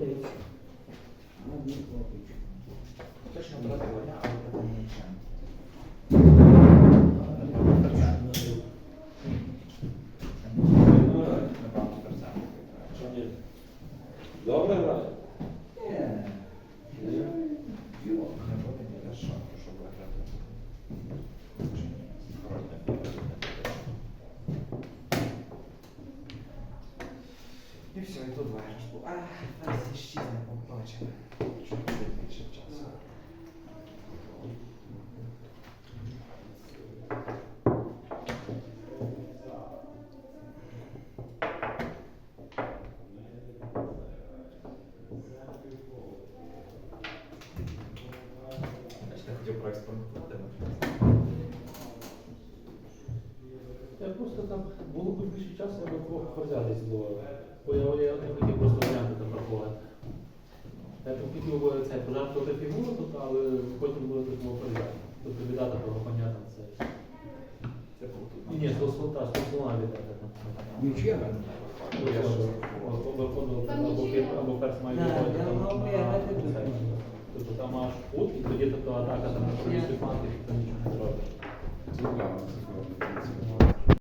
дивіться. Добре, Рай? І все, і тут виграш був. А, зараз іщезне, побачимо. Чуть-чуть більше часу. Я хотів проекспериментувати. Я просто там було б більше часу, я б взятись було. Бо я, я не хотів просто варіанти там врахувати. Я там хотів би це пожертвувати фігуру тут, але потім буде тут мов передати. Тобто віддати того коня там це. Ні, ні, з слота, з слона віддати. Нічого. Я ж або Там або має. Тобто там аж кут, і тоді тобто атака там на провісти фланги, там нічого не зробить.